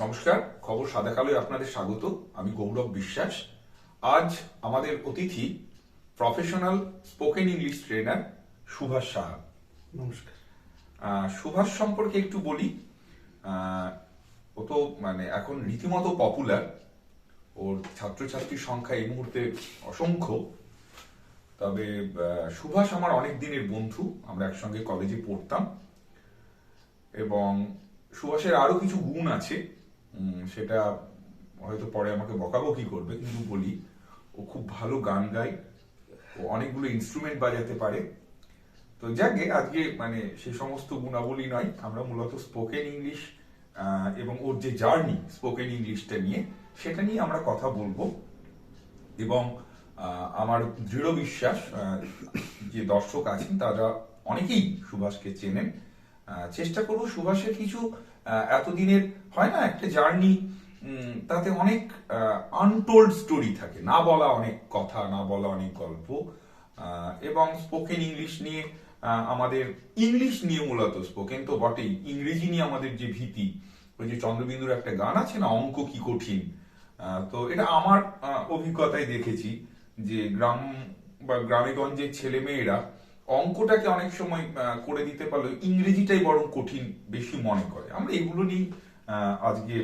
নমস্কার খবর সাদা কালোয় আপনাদের স্বাগত। আমি গৌরব বিশ্বাস। আজ আমাদের অতিথি professional spoken English trainer Subhash Saha. নমস্কার। সুভাষ সম্পর্কে একটু বলি। ও তো মানে এখন রীতিমতো পপুলার ওর ছাত্রছাত্রীর সংখ্যা এই মুহূর্তে অসংখ্য। তবে সুভাষ আমার অনেক দিনের বন্ধু। আমরা একসঙ্গে কলেজে পড়তাম। এবং সুভাষের আরও কিছু গুণ আছে। সেটা হয়তো পরে আমাকে বকাবকি করবে, কিন্তু বলি, ও খুব ভালো গান গায়, ও অনেকগুলো ইনস্ট্রুমেন্ট বাজাতে পারে। তো যাকে, আজকে মানে সে সমস্ত গুণাবলী নয়, আমরা মূলত স্পোকেন ইংলিশ এবং ওর যে জার্নি স্পোকেন ইংলিশটা নিয়ে, সেটা নিয়ে আমরা কথা বলব। এবং আমার দৃঢ় বিশ্বাস যে দর্শক আছেন, তারা অনেকেই সুভাষকে চেনেন। চেষ্টা করব সুভাষের কিছু এতদিনের হয় না একটা জার্নি তাতে অনেক আনটোল্ড স্টোরি থাকে। না বলা অনেক কথা, না বলা অনেক গল্প এবং স্পোকেন ইংলিশ নিয়ে আমাদের ইংলিশ নিয়ে মূলত স্পোকেন তো বটেই। ইংরেজি নিয়ে আমাদের যে ভীতি, ওই যে চন্দ্রবিন্দুর একটা গান আছে না, অঙ্ক কি কঠিন তো এটা আমার অভিজ্ঞতায় দেখেছি যে গ্রাম বা গ্রামে গঞ্জের ছেলে মেয়েরা অঙ্কটাকে অনেক সময় করে দিতে পারলে ইংরেজিটাই বরং কঠিন বেশি মনে করে। আমরা এগুলো নিয়ে আহ, আজকে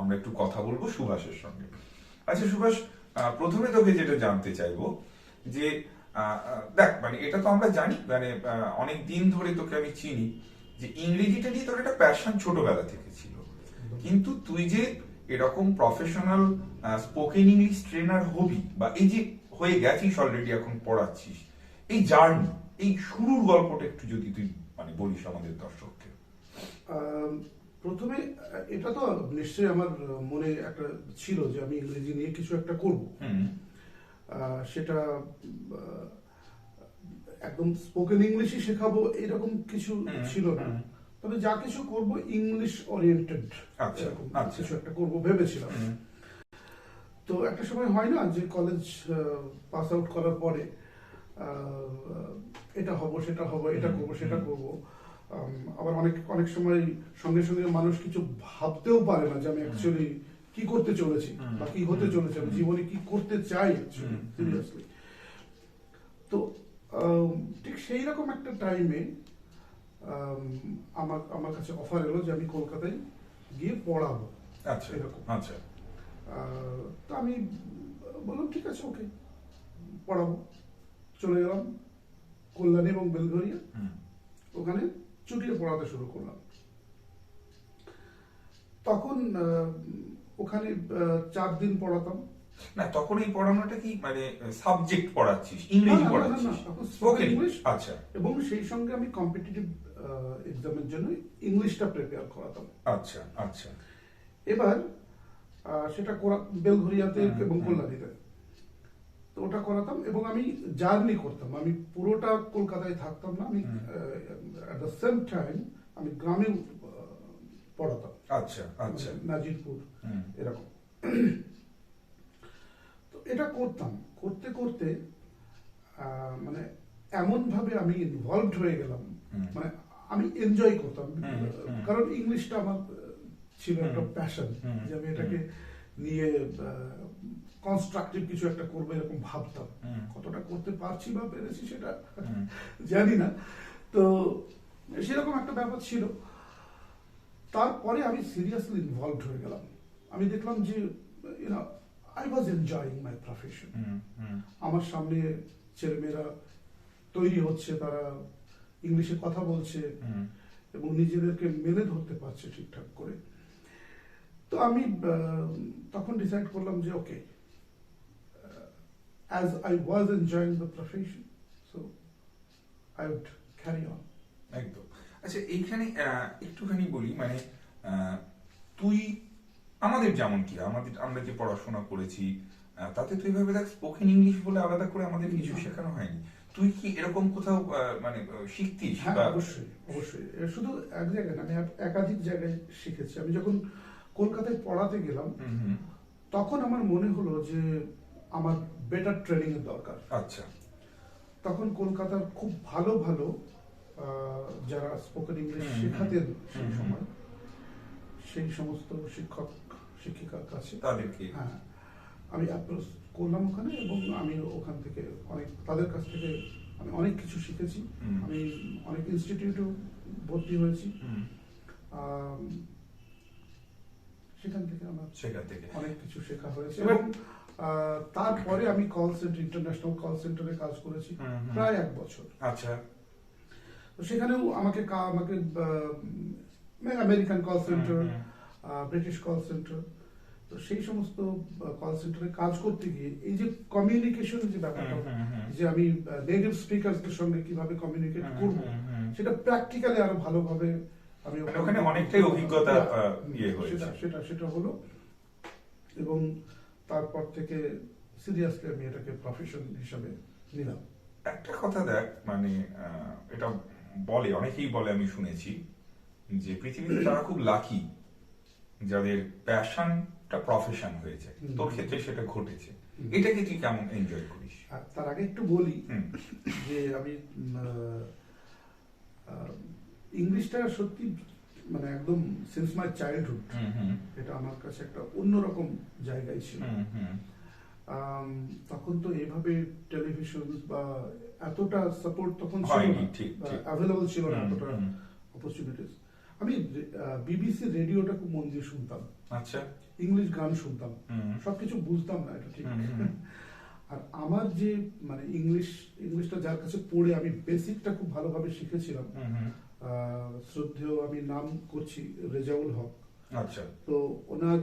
আমরা একটু কথা বলব সুভাষের সঙ্গে। আচ্ছা সুভাষ প্রথমে তোকে যেটা জানতে চাইব যে দেখ মানে এটা তো আমরা জানি মানে অনেক দিন ধরে তোকে আমি চিনি যে ইংরেজিটা নিয়ে তোর একটা প্যাশন ছোটবেলা থেকে ছিল। কিন্তু তুই যে এরকম প্রফেশনাল স্পোকেন ইংলিশ ট্রেনার হবি বা এই যে হয়ে গেছিস অলরেডি এখন পড়াচ্ছিস এই জার্নি এই শুরুর গল্পটা একটু যদি তুই মানে বলিস আমাদের দর্শককে। প্রথমে এটা তো নিশ্চয়ই আমার মনে একটা ছিল যে আমি ইংরেজি নিয়ে কিছু একটা করব। সেটা একদম স্পোকেন ইংলিশই শেখাবো এরকম কিছু ছিল না। তবে যা কিছু করব ইংলিশ ওরিয়েন্টেড। কিছু একটা করব ভেবেছিলাম। তো একটা সময় হয় না যে কলেজ পাস আউট করার পরে এটা হব সেটা হব এটা করব সেটা। করব। আবার অনেক অনেক সময় সঙ্গে সঙ্গে মানুষ কিছু ভাবতেও পারে না যে আমি অ্যাকচুয়ালি কি করতে চলেছি বা কি হতে চলেছে আমি জীবনে কি করতে চাই। সিরিয়াসলি তো ঠিক সেই রকম একটা টাইমে আমার আমার কাছে অফার এলো যে আমি কলকাতায় গিয়ে পড়াবো। আচ্ছা এরকম। আচ্ছা। তো আমি বললাম ঠিক আছে ওকে পড়াবো। চলে গেলাম কল্যাণী এবং বেলঘরিয়া। ওখানে চুটিয়ে পড়াতে শুরু করলাম। তখন ওখানে চার দিন পড়াতাম। না তখন এই পড়ানোটা কি মানে সাবজেক্ট পড়াচ্ছিস ইংরেজি পড়াচ্ছিস? Spoken English। আচ্ছা। এবং সেই সঙ্গে আমি কম্পিটিটিভ এক্সামের জন্য ইংলিশটা প্রিপেয়ার করাতাম। আচ্ছা আচ্ছা। এবার সেটা বেলঘরিয়াতে এবং। কল্যাণীতে। তো ওটা করাতাম এবং আমি জার্নি করতাম। আমি পুরোটা কলকাতায় থাকতাম না আমি অ্যাট দ্য সেম টাইম আমি গ্রামে পড়াতাম। আচ্ছা আচ্ছা। মানে নাজিরপুর এরকম। তো এটা করতাম। করতে করতে আহ, মানে এমন ভাবে আমি ইনভলভড হয়ে গেলাম। মানে আমি এনজয় করতাম। কারণ ইংলিশটা আমার ছিল একটা প্যাশন যে আমি এটাকে নিয়ে কনস্ট্রাকটিভ কিছু একটা করব এরকম ভাবতাম। কতটা করতে পারছি বা পেরেছি সেটা জানি না। তো সেরকম একটা ব্যাপার ছিল। তারপরে আমি সিরিয়াসলি ইনভলভড হয়ে গেলাম। আমি দেখলাম যে you know I was enjoying my profession আমার সামনে ছেলেমেয়েরা তৈরি হচ্ছে তারা ইংলিশে কথা বলছে এবং নিজেদেরকে মেলে ধরতে পারছে ঠিকঠাক করে। তো আমি তখন ডিসাইড করলাম যে okay as I was enjoying the profession so I would carry on একদম। আচ্ছা এইখানে একটুখানি বলি মানে তুই আমাদের যেমন কি আমাদের আমরা যে পড়াশোনা করেছি তাতে তুই ভাবে দেখ স্পোকেন ইংলিশ বলে আলাদা করে আমাদের কিছু শেখানো হয়নি। তুই কি এরকম কোথাও মানে শিখতিস হ্যাঁ অবশ্যই অবশ্যই। শুধু এক জায়গায় না আমি এক- একাধিক জায়গায় শিখেছি। আমি যখন কলকাতায় পড়াতে গেলাম তখন আমার মনে হলো যে আমার বেটার ট্রেনিং এর দরকার। আচ্ছা। তখন কলকাতার খুব ভালো ভালো যারা স্পোকেন ইংলিশ শেখাতেন সেই সময় সেই সমস্ত শিক্ষক শিক্ষিকার কাছে। তাদেরকে? হ্যাঁ। আমি অ্যাপ্রোচ করলাম ওখানে এবং আমি ওখান থেকে অনেক তাদের কাছ থেকে আমি অনেক কিছু শিখেছি। আমি অনেক ইনস্টিটিউটেও ভর্তি হয়েছি। সেখান থেকে আমার সেখান থেকে অনেক কিছু শেখা হয়েছে এবং তারপরে আমি কল সেন্টার ইন্টারন্যাশনাল কল সেন্টারে কাজ করেছি। প্রায় এক বছর আচ্ছা তো সেখানেও আমাকে আমাকে American call centre British call centre তো সেই সমস্ত কল সেন্টারে কাজ করতে গিয়ে এই যে কমিউনিকেশন যে ব্যাপারটা। যে আমি নেটিভ স্পিকারদের সঙ্গে কীভাবে কমিউনিকেট করব। সেটা প্র্যাকটিক্যালি আরও ভালোভাবে আমি মানে ওখানে অনেকটাই অভিজ্ঞতা, ইয়ে হয়েছে। সেটা সেটা সেটা হলো এবং তারপর থেকে সিরিয়াসলি আমি এটাকে প্রফেশন হিসাবে নিলাম একটা কথা দেখ মানে এটা বলে অনেকেই বলে আমি শুনেছি যে পৃথিবীতে তারা খুব লাকি যাদের প্যাশনটা প্রফেশন হয়েছে। তোর ক্ষেত্রে সেটা ঘটেছে। এটাকে তুই কেমন এনজয় করিস আর তার আগে একটু বলি যে আমি ইংলিশটা সত্যি মানে একদম সিন্স মাই চাইল্ডহুড এটা আমার কাছে একটা অন্যরকম জায়গায় ছিল। তখন তো এভাবে টেলিভিশন বা এতটা সাপোর্ট তখন ছিল না। অ্যাভেলেবল ছিল না এতটা। অপরচুনিটিস আমি বিবিসি রেডিওটা খুব মন দিয়ে শুনতাম। আচ্ছা। ইংলিশ গান শুনতাম। সবকিছু বুঝতাম না এটা ঠিক। আর আমার যে মানে ইংলিশ ইংলিশটা যার কাছে পড়ে আমি বেসিকটা খুব ভালোভাবে শিখেছিলাম। শ্রদ্ধেয় আমি নাম করছি রেজাউল হক। আচ্ছা। তো ওনার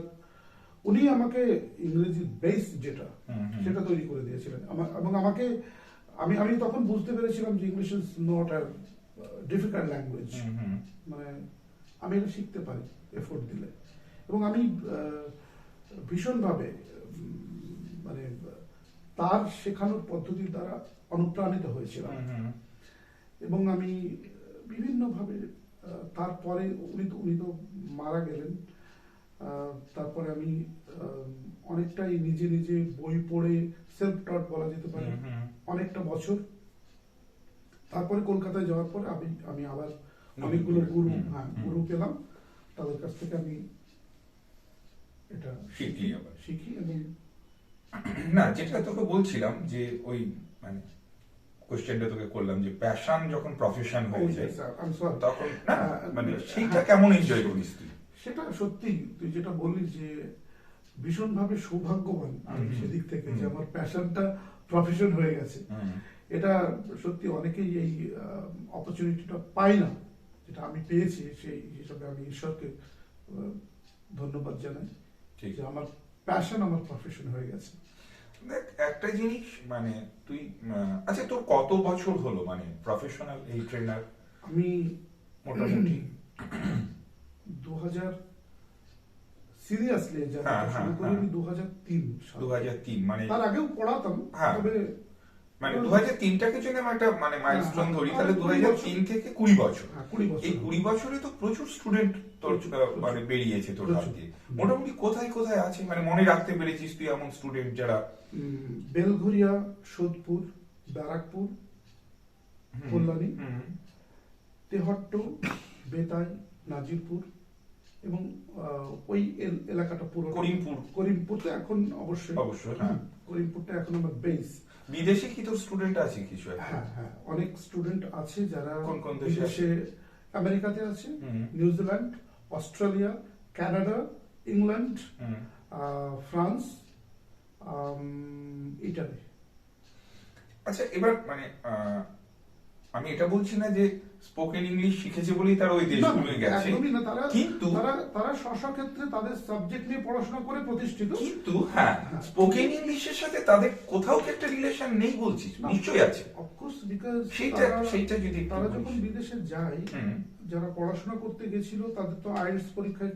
উনি আমাকে ইংরেজি বেস যেটা। সেটা তৈরি করে দিয়েছিলেন। এবং আমাকে আমি আমি তখন বুঝতে পেরেছিলাম যে English is not a difficult language. মানে আমি এটা শিখতে পারি এফোর্ট দিলে। এবং আমি ভীষণভাবে মানে তার শেখানোর পদ্ধতির দ্বারা অনুপ্রাণিত হয়েছিলাম। এবং আমি বিভিন্নভাবে তারপরে উনি তো উনি তো মারা গেলেন। তারপরে আমি অনেকটাই নিজে নিজে বই পড়ে সেলফ টট বলা যেতে পারে। অনেকটা বছর। তারপরে কলকাতায় যাওয়ার পরে আমি আমি আবার অনেকগুলো গুরু হ্যাঁ গুরু পেলাম। তাদের কাছ থেকে আমি এটা শিখি। আবার। শিখি এবং না যেটা তোকে বলছিলাম যে ওই মানে কোশ্চেনটা তোকে করলাম যে প্যাশন যখন প্রফেশন হয়ে যায় তখন না হ্যাঁ, মানে হ্যাঁ। সেইটা কেমন এনজয় করিস তুই? সেটা সত্যি তুই যেটা বললি যে ভীষণভাবে সৌভাগ্যবান আমি সেদিক থেকে যে আমার প্যাশনটা প্রফেশন হয়ে গেছে। এটা সত্যি অনেকেই এই অপরচুনিটিটা পায় না যেটা আমি পেয়েছি সেই হিসাবে আমি ঈশ্বরকে ধন্যবাদ জানাই ঠিক। যে আমার প্যাশন আমার প্রফেশন হয়ে গেছে দেখ একটা জিনিস মানে তুই আচ্ছা তোর কত বছর হলো মানে প্রফেশনাল এই ট্রেনার আমি মোটামুটি দু হাজার সিরিয়াসলি শুরু হ্যাঁ, করি হ্যাঁ। দু হাজার তিন দু হাজার তিন মানে তার আগেও পড়াতাম হ্যাঁ। তবে মানে দু হাজার তিনটাকে যদি আমি একটা মানে মাইলস্টোন হ্যাঁ, ধরি হ্যাঁ, তাহলে দু হাজার তিন থেকে কুড়ি বছর। হ্যাঁ, কুড়ি বছর। এই কুড়ি বছরে তো প্রচুর স্টুডেন্ট তোর। মানে বেরিয়েছে তোর হাত। দিয়ে মোটামুটি কোথায় কোথায় আছে? মানে মনে রাখতে পেরেছিস তুই এমন স্টুডেন্ট যারা? বেলঘরিয়া সোদপুর ব্যারাকপুর কল্যাণী তেহট্ট বেতাই নাজিরপুর এবং ওই এল- এলাকাটা পুরো। করিমপুর। করিমপুর তো এখন অবশ্যই। অবশ্যই, হ্যাঁ। করিমপুরটা এখন আমার বেস বিদেশে কি তোর স্টুডেন্ট আছে কিছু হ্যাঁ হ্যাঁ অনেক স্টুডেন্ট আছে যারা কোন কোন দেশে বিদেশে আমেরিকাতে আছে New Zealand Australia Canada England France Italy. আচ্ছা এবার মানে আমি এটা বলছি না যে স্পোকেন ইংলিশ শিখেছে বলেই তার ওই দেশগুলো গেছে। কিন্তু তারা তারা স্ব ক্ষেত্রে তাদের সাবজেক্ট নিয়ে পড়াশোনা করে প্রতিষ্ঠিত। কিন্তু হ্যাঁ স্পোকেন ইংলিশের সাথে তাদের কোথাও কি একটা রিলেশন নেই বলছিস? নিশ্চয়ই আছে। অফকোর্স বিকজ সেইটা সেইটা যদি তারা যখন বিদেশে যায় যারা পড়াশোনা করতে গেছিল তাদের তো আইএলটিএস পরীক্ষায়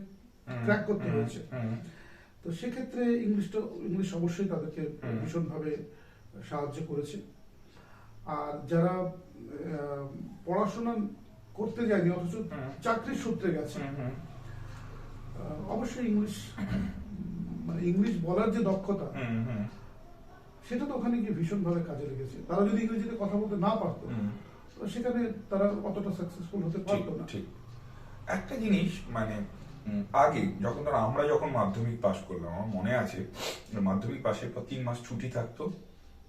হুম, ক্র্যাক করতে হয়েছে। তো সেক্ষেত্রে ইংলিশটা ইংলিশ অবশ্যই তাদেরকে। ভীষণভাবে সাহায্য করেছে। আর যারা পড়াশোনা করতে যায়নি অথচ চাকরির সূত্রে গেছে। অবশ্যই ইংলিশ মানে ইংলিশ বলার যে দক্ষতা সেটা তো ওখানে গিয়ে ভীষণভাবে কাজে লেগেছে। তারা যদি ইংরেজিতে কথা বলতে না পারতো সেখানে তারা অতটা সাকসেসফুল হতে পারতো না। ঠিক। একটা জিনিস মানে আগে যখন ধর আমরা যখন মাধ্যমিক পাশ করলাম আমার মনে আছে মাধ্যমিক পাশের পর তিন মাস ছুটি থাকতো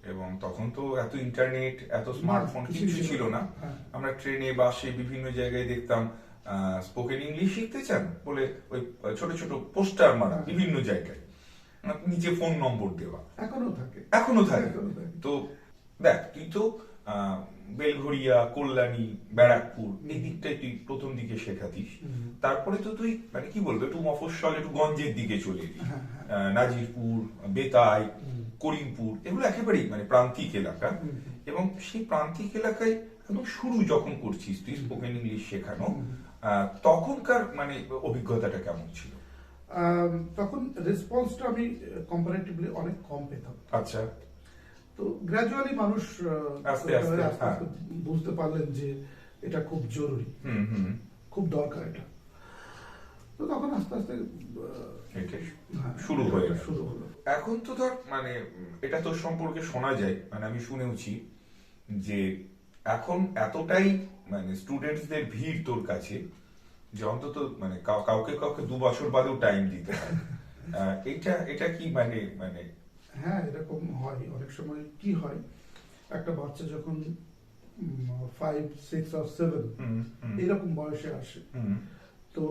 এবং তখন তো এত ইন্টারনেট এত স্মার্টফোন কিছু ছিল না। হ্যাঁ। আমরা ট্রেনে বাসে বিভিন্ন জায়গায় দেখতাম স্পোকেন ইংলিশ শিখতে চান বলে ওই ছোট ছোট পোস্টার মারা হ্যাঁ। বিভিন্ন জায়গায়। নিচে ফোন নম্বর দেওয়া। এখনও থাকে। এখনও থাকে। তো দেখ তুই তো বেলঘড়িয়া কল্যাণী ব্যারাকপুর এই দিকটাই তুই প্রথম দিকে শেখাতিস। তারপরে তো তুই মানে কি বলব একটু মফস্বল একটু গঞ্জের দিকে চলে এলি। হ্যাঁ, নাজিরপুর বেতাই। করিমপুর এগুলো একেবারেই মানে প্রান্তিক এলাকা। এবং সেই প্রান্তিক এলাকায় একদম শুরু যখন করছিস তুই স্পোকেন ইংলিশ শেখানো তখনকার মানে অভিজ্ঞতাটা কেমন ছিল? তখন রেসপন্সটা আমি কম্পারেটিভলি অনেক কম পেতাম। আচ্ছা। তো গ্র্যাজুয়ালি মানুষ আস্তে আস্তে, আস্তে হ্যাঁ। বুঝতে পারলেন যে এটা খুব জরুরি। হুম হুম। খুব দরকার এটা। তো তখন আস্তে আস্তে হ্যাঁ, শুরু হয়ে গেল। শুরু হলো। এখন তো ধর মানে এটা তোর সম্পর্কে শোনা যায় মানে আমি শুনেওছি যে এখন এতটাই মানে স্টুডেন্টসদের ভিড় তোর কাছে যে অন্তত মানে কাউকে কাউকে দু বছর বাদেও টাইম দিতে হয়। এটা এটা কি মানে মানে? হ্যাঁ এরকম হয় অনেক সময় কি হয় একটা বাচ্চা যখন ফাইভ সিক্স আর সেভেন এরকম বয়সে আসে তো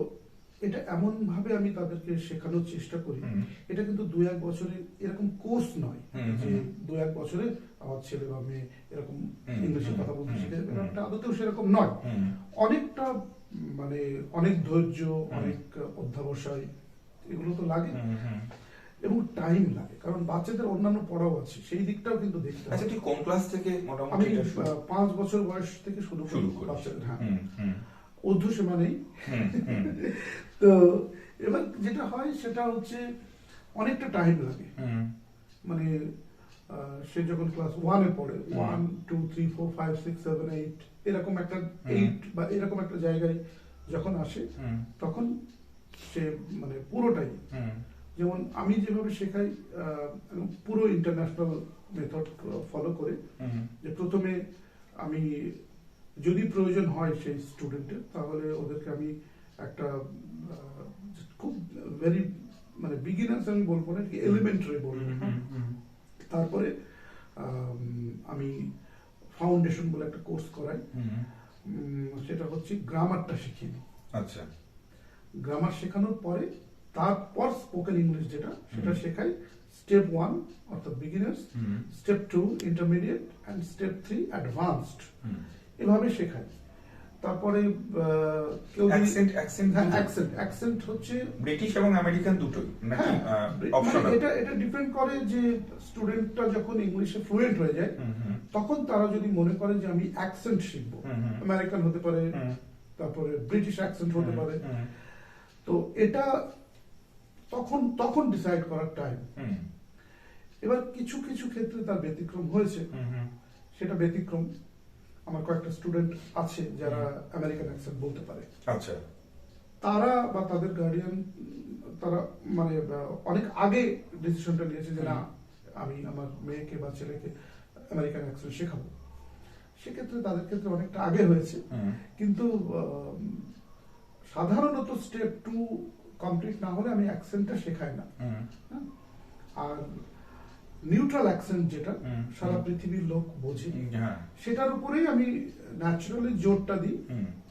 এটা এমন ভাবে আমি তাদেরকে শেখানোর চেষ্টা করি। এটা কিন্তু দু এক বছরের এরকম কোর্স নয় যে। দু এক বছরে আমার ছেলে বা মেয়ে এরকম ইংলিশে কথা বলতে শিখে যাবে। ব্যাপারটা আদতেও সেরকম নয়। অনেকটা মানে অনেক ধৈর্য অনেক অধ্যাবসায় এগুলো তো লাগে। এবং টাইম লাগে। কারণ বাচ্চাদের অন্যান্য পড়াও আছে সেই দিকটাও কিন্তু দেখতে আচ্ছা কোন ক্লাস থেকে মোটামুটি এটা পাঁচ বছর বয়স থেকে শুরু করি বাচ্চাদের। হ্যাঁ। নেই। হুম, তো এবার যেটা হয় সেটা হচ্ছে অনেকটা টাইম লাগে। মানে সে যখন ক্লাস ওয়ানে পড়ে one two three four five six seven eight এরকম একটা এইট বা এরকম একটা জায়গায় যখন আসে তখন সে মানে পুরোটাই যেমন আমি যেভাবে শেখাই পুরো ইন্টারন্যাশনাল মেথড ফলো করে যে প্রথমে আমি যদি প্রয়োজন হয় সেই স্টুডেন্টের তাহলে ওদেরকে আমি একটা খুব ভেরি মানে বিগিনার্স আমি বলব না কি এলিমেন্টারি বলব। তারপরে আমি ফাউন্ডেশন বলে একটা কোর্স করাই। সেটা হচ্ছে গ্রামারটা শিখিয়ে দিই। আচ্ছা। গ্রামার শেখানোর পরে তারপর স্পোকেন ইংলিশ যেটা সেটা শেখাই। স্টেপ ওয়ান অর্থাৎ beginners step two intermediate and step three advanced এভাবে শেখাই। তারপরে কেউ অ্যাকসেন্ট অ্যাকসেন্ট অ্যাকসেন্ট অ্যাকসেন্ট হচ্ছে ব্রিটিশ এবং আমেরিকান দুটোই নাকি অপশনাল এটা এটা ডিপেন্ড করে যে স্টুডেন্টটা যখন ইংলিশে ফ্লুয়েন্ট হয়ে যায় তখন তারা যদি মনে করে যে আমি অ্যাকসেন্ট শিখব। আমেরিকান হতে পারে তারপরে ব্রিটিশ অ্যাকসেন্ট হতে পারে। তো এটা তখন তখন ডিসাইড করার টাইম এবার কিছু কিছু ক্ষেত্রে তার ব্যতিক্রম হয়েছে। সেটা ব্যতিক্রম। আমার কয়েকটা স্টুডেন্ট আছে যারা আমেরিকান অ্যাকসেন্ট বলতে পারে। আচ্ছা। তারা বা তাদের গার্ডিয়ান তারা মানে অনেক আগে ডিসিশনটা নিয়েছে যে না আমি আমার মেয়েকে বা ছেলেকে আমেরিকান অ্যাকসেন্ট শেখাবো। সেক্ষেত্রে তাদের ক্ষেত্রে অনেকটা আগে হয়েছে। কিন্তু সাধারণত স্টেপ টু কমপ্লিট না হলে আমি অ্যাকসেন্টটা শেখাই না। হ্যাঁ? আর নিউট্রাল অ্যাকসেন্ট যেটা সারা পৃথিবীর লোক বোঝে। হ্যাঁ। সেটার উপরেই আমি ন্যাচারালি জোরটা দিই।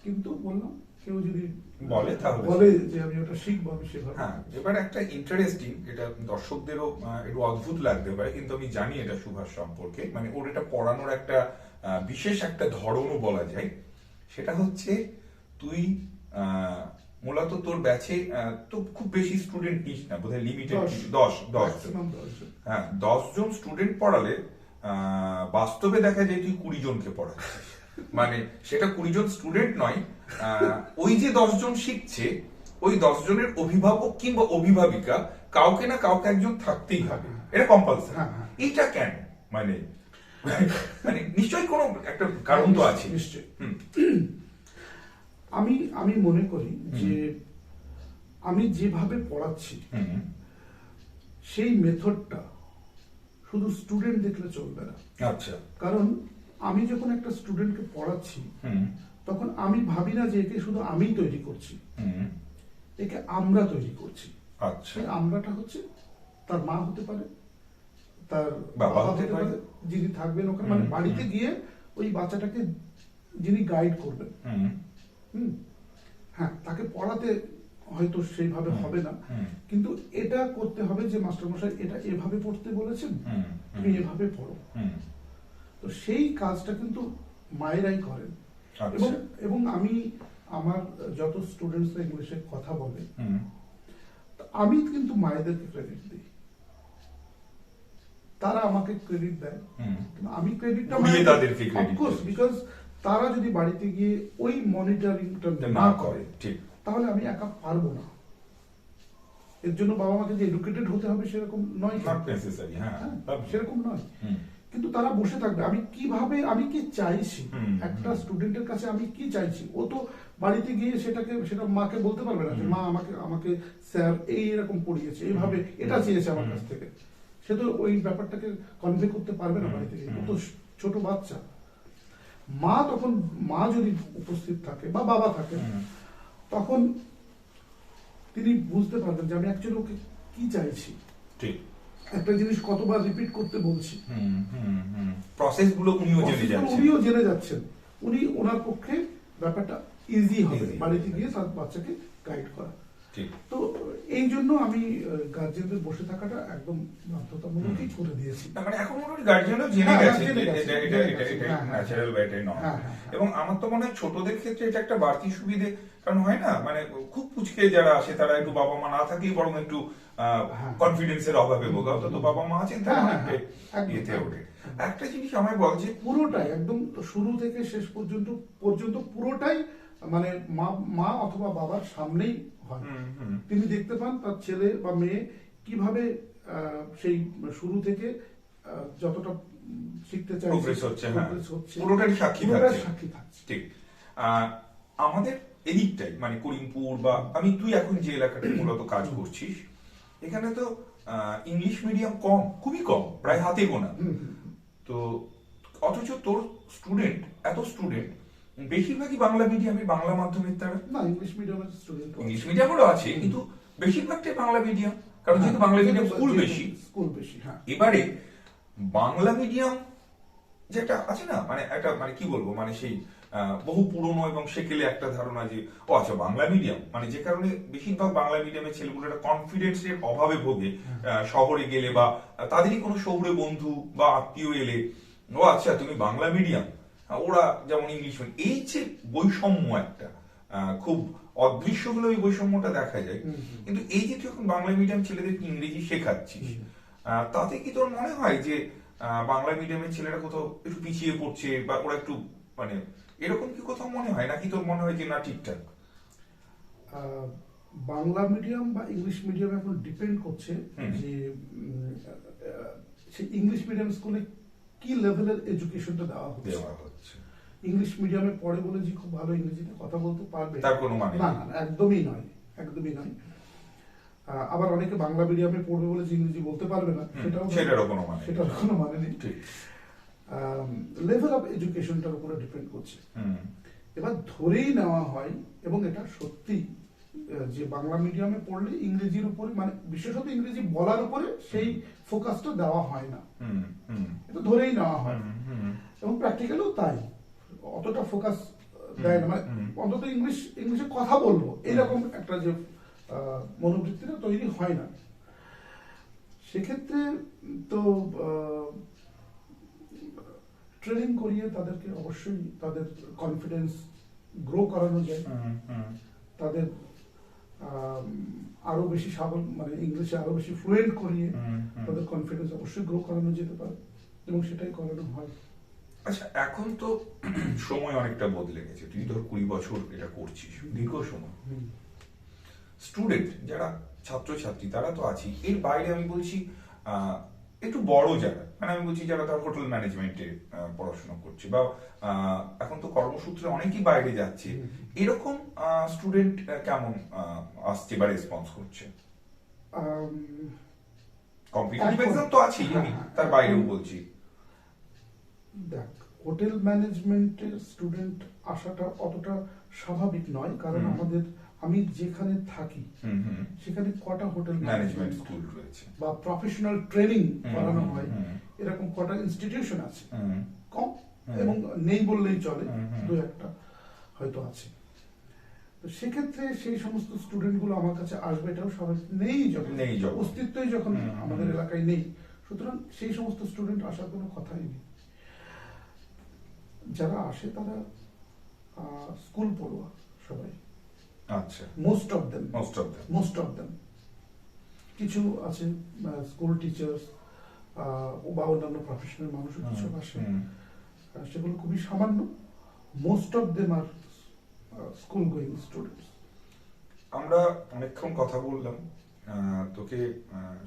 কিন্তু বললাম কেউ যদি বলে তাহলে বলে যে আমি ওটা শিখব আমি সেভাবে হ্যাঁ এবার একটা ইন্টারেস্টিং এটা দর্শকদেরও একটু অদ্ভুত লাগতে পারে কিন্তু আমি জানি এটা সুভাষ সম্পর্কে। মানে ওর এটা পড়ানোর একটা বিশেষ একটা ধরনও বলা যায়। সেটা হচ্ছে তুই আহ, মূলত তোর ব্যাচে তো খুব বেশি স্টুডেন্ট নিস না বোধহয় লিমিটেড দশ। দশ হ্যাঁ দশ জন স্টুডেন্ট পড়ালে বাস্তবে দেখা যায় তুই কুড়ি জনকে পড়াচ্ছিস। মানে সেটা কুড়ি জন স্টুডেন্ট নয় ওই যে দশ জন শিখছে ওই দশ জনের অভিভাবক কিংবা অভিভাবিকা কাউকে না কাউকে একজন থাকতেই হবে। এটা কম্পালসারি হ্যাঁ, হ্যাঁ। এইটা কেন? মানে মানে নিশ্চয়ই কোনো একটা কারণ তো আছে। নিশ্চয়ই। হুম, আমি আমি মনে করি যে আমি যেভাবে পড়াচ্ছি সেই মেথডটা শুধু স্টুডেন্ট দেখলে চলবে না। আচ্ছা। কারণ আমি যখন একটা স্টুডেন্টকে পড়াচ্ছি তখন আমি ভাবি না যে একে শুধু আমিই তৈরি করছি একে আমরা তৈরি করছি। আচ্ছা। আমরাটা হচ্ছে তার মা হতে পারে তার বাবা হতে। পারে। যিনি থাকবেন ওখানে মানে বাড়িতে গিয়ে ওই বাচ্চাটাকে যিনি গাইড করবেন। হুম। হ্যাঁ তাকে পড়াতে হয়তো সেইভাবে হবে না। কিন্তু এটা করতে হবে যে মাস্টারমশাই এটা এভাবে পড়তে বলেছেন তুমি এভাবে পড়ো। তো সেই কাজটা কিন্তু মায়েরাই করেন। এবং আচ্ছা। এবং আমি আমার যত স্টুডেন্টসরা ইংলিশে কথা বলে আমি কিন্তু মায়েদেরকে ক্রেডিট দিই। তারা আমাকে ক্রেডিট দেয়। আমি ক্রেডিটটা বিকজ তারা যদি বাড়িতে গিয়ে ওই মনিটরিংটা না করে ঠিক। তাহলে আমি একা পারব না। এর জন্য বাবা মাকে যে এডুকেটেড হতে হবে সেরকম নয়। হ্যাঁ হ্যাঁ, সেরকম নয়। কিন্তু তারা বসে থাকবে। আমি কীভাবে আমি কি চাইছি? একটা স্টুডেন্টের কাছে আমি কি চাইছি? ও তো বাড়িতে গিয়ে সেটাকে সেটা মাকে বলতে পারবে না যে মা আমাকে আমাকে স্যার এই এরকম পড়িয়েছে এইভাবে এটা চেয়েছে আমার কাছ থেকে। সে তো ওই ব্যাপারটাকে কনভে করতে পারবে না বাড়িতে গিয়ে। ও তো ছোট বাচ্চা। মা তখন মা যদি উপস্থিত থাকে বা বাবা থাকে তখন তিনি বুঝতে পারবেন যে আমি অ্যাকচুয়ালি ওকে কি চাইছি। ঠিক। একটা জিনিস কতবার রিপিট করতে বলছি। হুম, হুম, হুম। প্রসেসগুলো উনিও জেনে যাচ্ছেন। উনিও জেনে যাচ্ছেন। উনি ওনার পক্ষে ব্যাপারটা ইজি হবে। বাড়িতে গিয়ে তার বাচ্চাকে গাইড করা। তো এই জন্য আমি গার্জেনদের বসে থাকাটা একদম বাধ্যতামূলকই করে দিয়েছি মানে এখন মোটামুটি গার্জিয়ানও জেনে হ্যাঁ, গেছে হ্যাঁ, হ্যাঁ। ন্যাচারাল বা এটাই নয় হ্যাঁ, হ্যাঁ, হ্যাঁ। এবং আমার তো মনে হয় ছোটদের ক্ষেত্রে এটা একটা বাড়তি সুবিধে কারণ হয় না মানে খুব পুচকে যারা আসে তারা একটু বাবা মা না থাকেই বরং একটু হ্যাঁ। কনফিডেন্সের অভাবে ভোগা অন্তত বাবা মা আছেন তারা হ্যাঁ, হ্যাঁ, হ্যাঁ, ইয়েতে ওঠে একটা জিনিস আমায় বল যে পুরোটাই একদম শুরু থেকে শেষ পর্যন্ত পর্যন্ত পুরোটাই মানে মা মা অথবা বাবার সামনেই হয়। তিনি দেখতে পান তার ছেলে বা মেয়ে কীভাবে সেই শুরু থেকে যতটা শিখতে Progress হচ্ছে, হ্যাঁ। progress সাক্ষী থাকছে। সাক্ষী থাকছে। ঠিক। আমাদের এদিকটাই মানে করিমপুর বা আমি তুই এখন যে এলাকাটা মূলত কাজ করছিস এখানে তো আহ, ইংলিশ মিডিয়াম কম খুবই কম প্রায় হাতে গোনা। তো অথচ তোর স্টুডেন্ট এত স্টুডেন্ট বেশিরভাগই বাংলা মিডিয়ামের বাংলা মাধ্যমের তারা। না ইংলিশ মিডিয়ামের স্টুডেন্ট ইংলিশ মিডিয়ামেরও আছে। কিন্তু বেশিরভাগটাই বাংলা মিডিয়াম কারণ যেহেতু বাংলা মিডিয়াম স্কুল বেশি স্কুল বেশি হ্যাঁ। এবারে বাংলা মিডিয়াম যেটা আছে না মানে একটা মানে কি বলব মানে সেই বহু পুরনো এবং সেকেলে একটা ধারণা যে ও আচ্ছা বাংলা মিডিয়াম মানে যে কারণে বেশিরভাগ বাংলা মিডিয়ামের ছেলেগুলো একটা কনফিডেন্সের অভাবে ভোগে আহ, শহরে গেলে বা তাদেরই কোনো শহুরে বন্ধু বা আত্মীয় এলে ও আচ্ছা তুমি বাংলা মিডিয়াম ওরা যেমন ইংলিশ। এই যে বৈষম্য একটা খুব অদৃশ্য হলেও এই বৈষম্যটা দেখা যায়। কিন্তু এই যে তুই এখন বাংলা মিডিয়াম ছেলেদেরকে ইংরেজি শেখাচ্ছিস তাতে কি তোর মনে হয় যে বাংলা মিডিয়ামের ছেলেরা কোথাও একটু পিছিয়ে পড়ছে বা ওরা একটু মানে এরকম কি কোথাও মনে হয় নাকি তোর মনে হয় যে না ঠিকঠাক বাংলা মিডিয়াম বা ইংলিশ মিডিয়াম এখন ডিপেন্ড করছে। যে সেই ইংলিশ মিডিয়াম স্কুলে কি লেভেলের এডুকেশনটা দেওয়া হচ্ছে ইংলিশ মিডিয়ামে পড়ে বলে যে খুব ভালো ইংরেজিতে কথা বলতে পারবে। তার কোনো মানে না একদমই নয় একদমই নয়। আবার অনেকে বাংলা মিডিয়ামে পড়বে বলে যে ইংরেজি বলতে পারবে না সেটাও সেটারও কোনো মানে। সেটার কোনো মানে নেই। ঠিক। লেভেল অফ এডুকেশনটার উপরে ডিপেন্ড করছে। হুম। এবার ধরেই নেওয়া হয় এবং এটা সত্যি যে বাংলা মিডিয়ামে পড়লে ইংরেজির উপরে মানে বিশেষত ইংরেজি বলার উপরে সেই ফোকাসটা দেওয়া হয় না। হুম হুম। এটা ধরেই নেওয়া হয়। হুম, হুম। এবং প্র্যাকটিক্যালও তাই। অতটা ফোকাস দেয় না। মানে অন্তত ইংলিশ ইংলিশে কথা বলব। এরকম একটা যে মনোবৃত্তিটা তৈরি হয় না। সেক্ষেত্রে তো ট্রেনিং করিয়ে তাদেরকে অবশ্যই তাদের কনফিডেন্স গ্রো করানো যায়। তাদের আরও বেশি সাবল মানে ইংলিশে আরও বেশি ফ্লুয়েন্ট করিয়ে। তাদের কনফিডেন্স অবশ্যই গ্রো করানো যেতে পারে। এবং সেটাই করানো হয়। আচ্ছা এখন তো সময় অনেকটা বদলে গেছে। তুই ধর কুড়ি বছর এটা করছিস দীর্ঘ সময়। স্টুডেন্ট যারা ছাত্রছাত্রী তারা তো আছেই। এর বাইরে আমি বলছি একটু বড় যারা। মানে আমি বলছি যারা তার হোটেল ম্যানেজমেন্টে পড়াশোনা করছে বা এখন তো কর্মসূত্রে অনেকেই বাইরে যাচ্ছে। এরকম স্টুডেন্ট কেমন আসছে বা রেসপন্স করছে? কম্পিটিটিভ এক্সাম তো আছেই আমি হ্যাঁ, তার বাইরেও বলছি। দেখ হোটেল ম্যানেজমেন্টের স্টুডেন্ট আসাটা অতটা স্বাভাবিক নয় কারণ আমাদের আমি যেখানে থাকি সেখানে কটা হোটেল ম্যানেজমেন্ট স্কুল রয়েছে। বা প্রফেশনাল ট্রেনিং করানো হয়। এরকম কটা ইনস্টিটিউশন আছে। কম এবং নেই বললেই চলে। দু একটা হয়তো আছে। তো সেক্ষেত্রে সেই সমস্ত স্টুডেন্টগুলো আমার কাছে আসবে এটাও স্বাভাবিক। নেই যখন নেই অস্তিত্বই যখন। আমাদের এলাকায় নেই। সুতরাং সেই সমস্ত স্টুডেন্ট আসার কোনো কথাই নেই। যারা আসে তারা স্কুল পড়ুয়া সবাই। আচ্ছা। Most of them most of them most of them কিছু আছে স্কুল টিচার্স বা অন্যান্য প্রফেশনাল মানুষও কিছু আসে। সেগুলো খুবই সামান্য। Most of them are school going students আমরা অনেকক্ষণ কথা বললাম। তোকে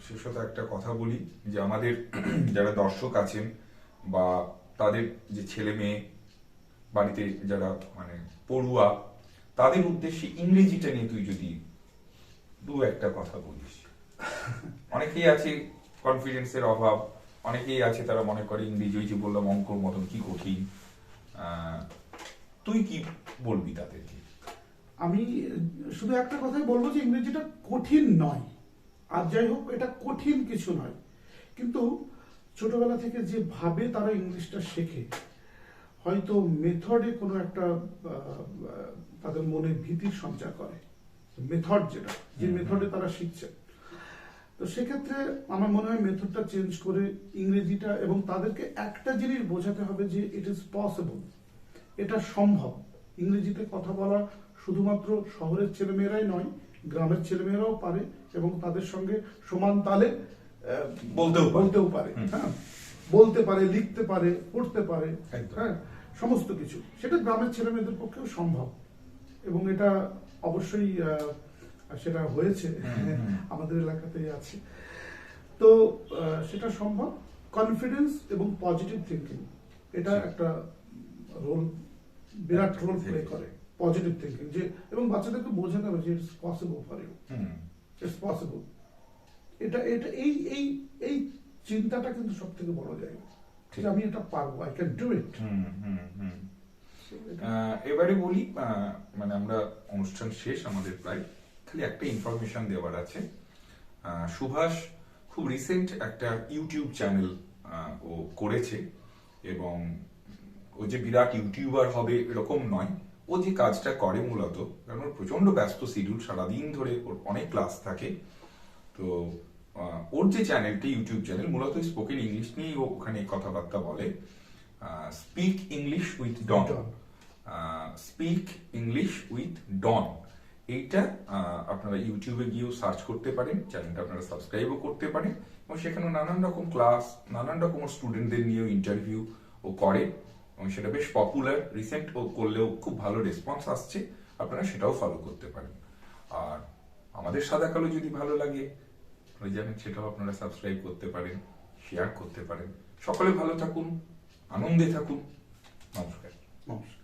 শেষত একটা কথা বলি যে আমাদের যারা দর্শক আছেন বা তাদের যে ছেলে মেয়ে বাড়িতে যারা মানে পড়ুয়া তাদের উদ্দেশ্যে ইংরেজিটা নিয়ে তুই যদি দু একটা কথা বলিস। অনেকেই আছে কনফিডেন্সের অভাব অনেকেই আছে তারা মনে করে ইংরেজি ওই যে বললাম অঙ্কর মতন কি কঠিন। তুই কি বলবি তাদেরকে আমি শুধু একটা কথাই বলব যে ইংরেজিটা কঠিন নয়। আর যাই হোক এটা কঠিন কিছু নয়। কিন্তু ছোটবেলা থেকে যে ভাবে তারা ইংলিশটা শেখে হয়তো মেথডে কোনো একটা তাদের মনে ভীতির সঞ্চার করে। মেথড যেটা যে। মেথডে তারা শিখছে। তো সেক্ষেত্রে আমার মনে হয় মেথডটা চেঞ্জ করে ইংরেজিটা এবং তাদেরকে একটা জিনিস বোঝাতে হবে যে ইট ইজ পসিবল এটা সম্ভব। ইংরেজিতে কথা বলা শুধুমাত্র শহরের ছেলেমেয়েরাই নয় গ্রামের ছেলেমেয়েরাও পারে এবং তাদের সঙ্গে সমান তালে বলতেও বলতেও পারে হ্যাঁ। বলতে পারে লিখতে পারে পড়তে পারে হ্যাঁ সমস্ত কিছু। সেটা গ্রামের ছেলেমেয়েদের পক্ষেও সম্ভব। এবং এটা অবশ্যই সেটা হয়েছে। আমাদের এলাকাতেই আছে। তো সেটা সম্ভব। কনফিডেন্স এবং পজিটিভ থিঙ্কিং এটা একটা রোল বিরাট রোল প্লে করে পজিটিভ থিঙ্কিং যে এবং বাচ্চাদেরকে বোঝাতে হবে যে it's possible for you it's possible এটা এটা এই এই এই চিন্তাটা কিন্তু সব থেকে বড় জায়গা। ঠিক। আমি এটা পারব I can do it hmm hmm hmm. এবারে বলি মানে আমরা অনুষ্ঠান শেষ আমাদের প্রায় খালি একটা ইনফরমেশন দেওয়ার আছে। সুভাষ খুব রিসেন্ট একটা ইউটিউব চ্যানেল ও করেছে এবং ও যে বিরাট ইউটিউবার হবে এরকম নয় ও যে কাজটা করে মূলত কারণ ওর প্রচণ্ড ব্যস্ত শিডিউল সারাদিন ধরে ওর অনেক ক্লাস থাকে। তো ওর যে চ্যানেলটি ইউটিউব চ্যানেল মূলত স্পোকেন ইংলিশ নিয়েই ও ওখানে কথাবার্তা বলে speak English with Dawn speak English with Dawn এইটা আপনারা ইউটিউবে গিয়েও সার্চ করতে পারেন চ্যানেলটা আপনারা সাবস্ক্রাইবও করতে পারেন এবং সেখানে নানান রকম ক্লাস নানান রকম স্টুডেন্টদের নিয়েও ইন্টারভিউ ও করে এবং সেটা বেশ পপুলার রিসেন্ট ও করলেও খুব ভালো রেসপন্স আসছে আপনারা সেটাও ফলো করতে পারেন। আর আমাদের সাদা কালো যদি ভালো লাগে জানেন সেটাও আপনারা সাবস্ক্রাইব করতে পারেন শেয়ার করতে পারেন। সকলে ভালো থাকুন, আনন্দে থাকুন। নমস্কার। নমস্কার।